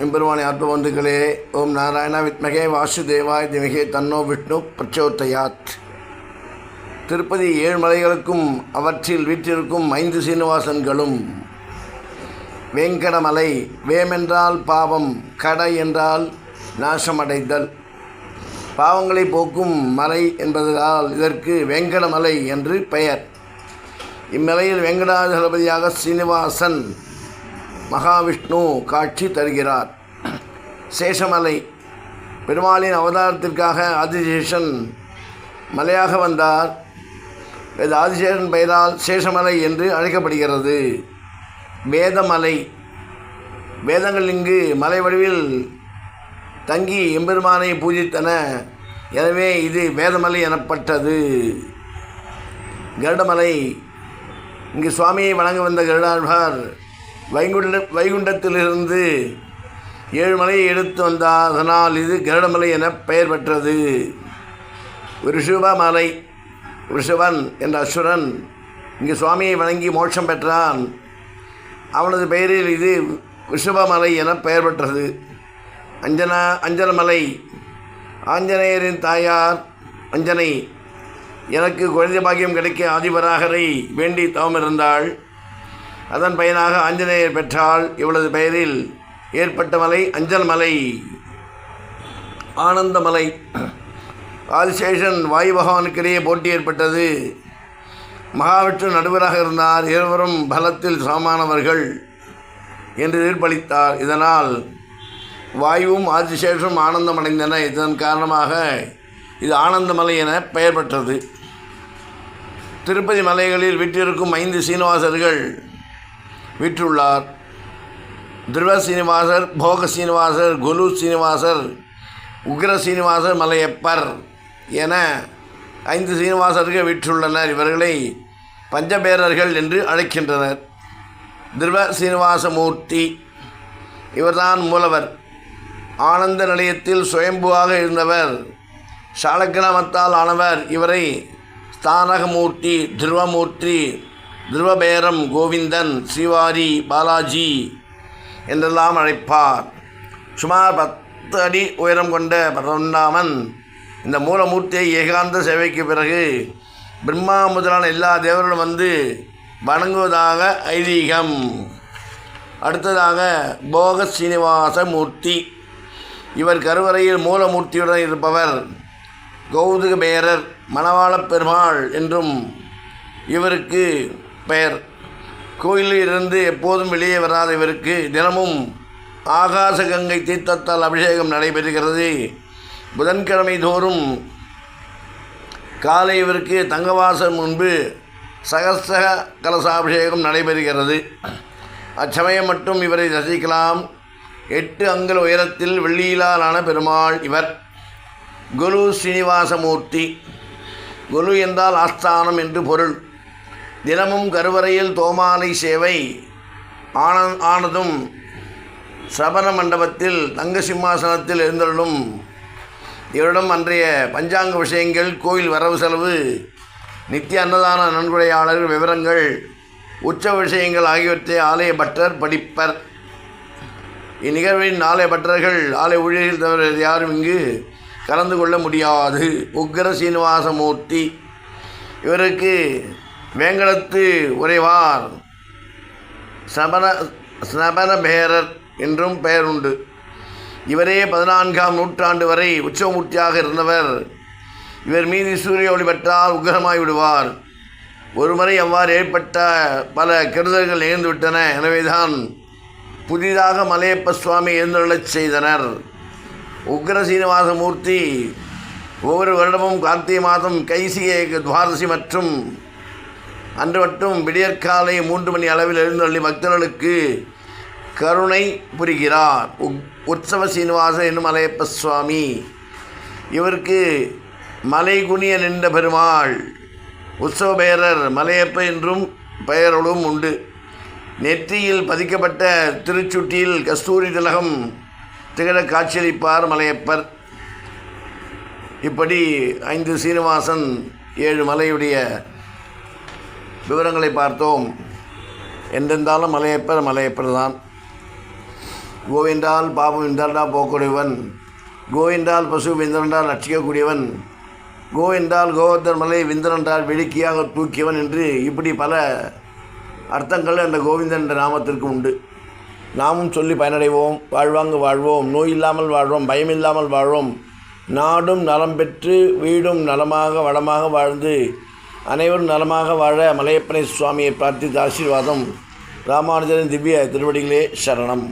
எம்பெருமானி ஆத்மபந்துக்களே ஓம் நாராயண வித்மகே வாசுதேவாய் திமகே தன்னோ விஷ்ணு பிரச்சோத்தயாத் திருப்பதி ஏழு மலைகளுக்கும் அவற்றில் வீற்றிருக்கும் ஐந்து சீனிவாசன்களும் வேங்கடமலை வேமென்றால் பாவம் கடை என்றால் நாசமடைதல் பாவங்களை போக்கும் மலை என்பதால் இதற்கு வேங்கடமலை என்று பெயர். இம்மலையில் வெங்கடாஜலபதியாக சீனிவாசன் மகாவிஷ்ணு காட்சி தருகிறார். சேஷமலை. பெருமாளின் அவதாரத்திற்காக ஆதிசேஷன் மலையாக வந்தார். இது ஆதிசேஷன் பெயரால் சேஷமலை என்று அழைக்கப்படுகிறது. வேதமலை. வேதங்கள் இங்கு மலை வடிவில் தங்கி எம்பெருமானை பூஜித்தன. எனவே இது வேதமலை எனப்பட்டது. கருடமலை. இங்கு சுவாமியை வணங்க வந்த கருடாழ்வார் வைகுண்ட வைகுண்டத்திலிருந்து ஏழு மலையை எடுத்து வந்தார் அதனால் இது கருடமலை என பெயர் பெற்றது. ரிஷபமலை ரிஷவன் என்ற அசுரன் இங்கு சுவாமியை வணங்கி மோட்சம் பெற்றான். அவனது பெயரில் இது ரிஷபமலை என பெயர் பெற்றது. அஞ்சனா அஞ்சனமலை ஆஞ்சநேயரின் தாயார் அஞ்சனை எனக்கு குழந்தை பாக்கியம் கிடைக்க ஆதிபராகரை வேண்டி தவமிருந்தாள். அதன் பயனாக ஆஞ்சநேயர் பெற்றால் இவளது பெயரில் ஏற்பட்ட மலை அஞ்சல் மலை ஆனந்தமலை ஆதிசேஷன் வாயு பகவானுக்கிடையே போட்டி ஏற்பட்டது. மகாவிஷ்ணு நடுவராக இருந்தார். இருவரும் பலத்தில் சமமானவர்கள் என்று தீர்ப்பளித்தார் இதனால் வாயுவும் ஆதிசேஷனும் ஆனந்தமடைந்தன. இதன் காரணமாக இது ஆனந்தமலை என பெயர் பெற்றது. திருப்பதி மலைகளில் விட்டிருக்கும் ஐந்து சீனிவாசர்கள் விற்றுள்ளார். துருவ சீனிவாசர் போக சீனிவாசர் குலு சீனிவாசர் உக்ர சீனிவாசர் மலையப்பர் என ஐந்து சீனிவாசர்கள் விற்றுள்ளனர். இவர்களை பஞ்சபேரர்கள் என்று அழைக்கின்றனர். துருவ சீனிவாசமூர்த்தி இவர்தான் மூலவர். ஆனந்த நிலையத்தில் சுயம்புவாக இருந்தவர் சாலக்கிராமத்தால் ஆனவர். இவரை ஸ்தானகமூர்த்தி துருவமூர்த்தி திருவபேரம் கோவிந்தன் ஸ்ரீவாரி பாலாஜி என்றெல்லாம் அழைப்பார். சுமார் பத்து அடி உயரம் கொண்ட பரந்தாமன் இந்த மூலமூர்த்தியை ஏகாந்த சேவைக்கு பிறகு பிரம்மா முதலான எல்லா தேவர்களும் வந்து வணங்குவதாக ஐதீகம். அடுத்ததாக போக சீனிவாச மூர்த்தி. இவர் கருவறையில் மூலமூர்த்தியுடன் இருப்பவர் கௌதுக பேரர் மணவாளப் பெருமாள் என்றும் இவருக்கு பெயர். கோயிலில் இருந்து எப்போதும் வெளியே வராத இவருக்கு தினமும் ஆகாச கங்கை தீர்த்தத்தால் அபிஷேகம் நடைபெறுகிறது. புதன்கிழமை தோறும் காலை இவருக்கு தங்கவாசம் முன்பு சகஸ்ர கலசாபிஷேகம் நடைபெறுகிறது. அச்சமயம் மட்டும் இவரை ரசிக்கலாம் எட்டு அங்கல் உயரத்தில் வெள்ளியிலான பெருமாள் இவர். குரு ஸ்ரீனிவாசமூர்த்தி. குரு என்றால் ஆஸ்தானம் என்று பொருள். தினமும் கருவறையில் தோமாலை சேவை. ஆன ஆனதும் சபர மண்டபத்தில் தங்க சிம்மாசனத்தில் எழுந்தருளும். இவரிடம் அன்றைய பஞ்சாங்க விஷயங்கள் கோயில் வரவு செலவு நித்திய அன்னதான நன்கொடையாளர் விவரங்கள் உச்ச விஷயங்கள் ஆகியவற்றை ஆலய பட்டர் படிப்பர். இந்நிகழ்வின் ஆலய பட்டர்கள் ஆலய ஊழியர்கள் தவிர யாரும் இங்கு கலந்து கொள்ள முடியாது. உக்ர சீனிவாசமூர்த்தி. இவருக்கு வேங்கடத்து உறைவார். சபன ஸ்நபனபேரர் என்றும் பெயர் உண்டு இவரே பதினான்காம் நூற்றாண்டு வரை உச்சமூர்த்தியாக இருந்தவர். இவர் மீது சூரிய ஒளி பெற்றால் உக்ரமாய் விடுவார். ஒருமுறை அவ்வாறு ஏற்பட்ட பல கெடுதல்கள் நிகழ்ந்துவிட்டன. எனவேதான் புதிதாக மலையப்ப சுவாமி எழுந்தருளச் செய்தனர். உக்ர சீனிவாசமூர்த்தி ஒவ்வொரு வருடமும் கார்த்திகை மாதம் கைசிய துவாதசி மற்றும் அன்று மட்டும் விடியற்காலை மூன்று மணி அளவில் எழுந்தள்ளி பக்தர்களுக்கு கருணை புரிகிறார். உக் உற்சவ சீனிவாச என்னும் மலையப்ப சுவாமி. இவருக்கு மலைகுனிய நின்ற பெருமாள். உற்சவ பெயரர் மலையப்ப என்றும் பெயர்களும் உண்டு. நெற்றியில் பதிக்கப்பட்ட திருச்சுட்டியில் கஸ்தூரி திலகம் திகழ காட்சியளிப்பார் மலையப்பர். இப்படி ஐந்து சீனிவாசன் ஏழு மலையுடைய விவரங்களை பார்த்தோம். எந்தெந்தாலும் மலையப்பர் மலையப்பர் தான். கோவிந்தால் பாபம் இந்தண்டா போக்கூடியவன் கோவிந்தால் பசு விந்தரண்டால் ரட்சிக்கக்கூடியவன் கோவிந்தால் கோவர்தன் மலை விந்தன் வெடிக்கையாக தூக்கியவன் என்று இப்படி பல அர்த்தங்கள் அந்த கோவிந்தன் என்ற நாமத்திற்கு உண்டு. நாமும் சொல்லி பயனடைவோம். வாழ்வாங்கு வாழ்வோம். நோய் இல்லாமல் வாழ்வோம் பயம் இல்லாமல் வாழ்வோம் நாடும் நலம் பெற்று வீடும் நலமாக வளமாக வாழ்ந்து அனைவரும் நலமாக வாழ மலையப்பனை சுவாமியை பிரார்த்தித்த ஆசீர்வாதம். ராமானுஜரின் திவ்ய திருவடிகளே சரணம்.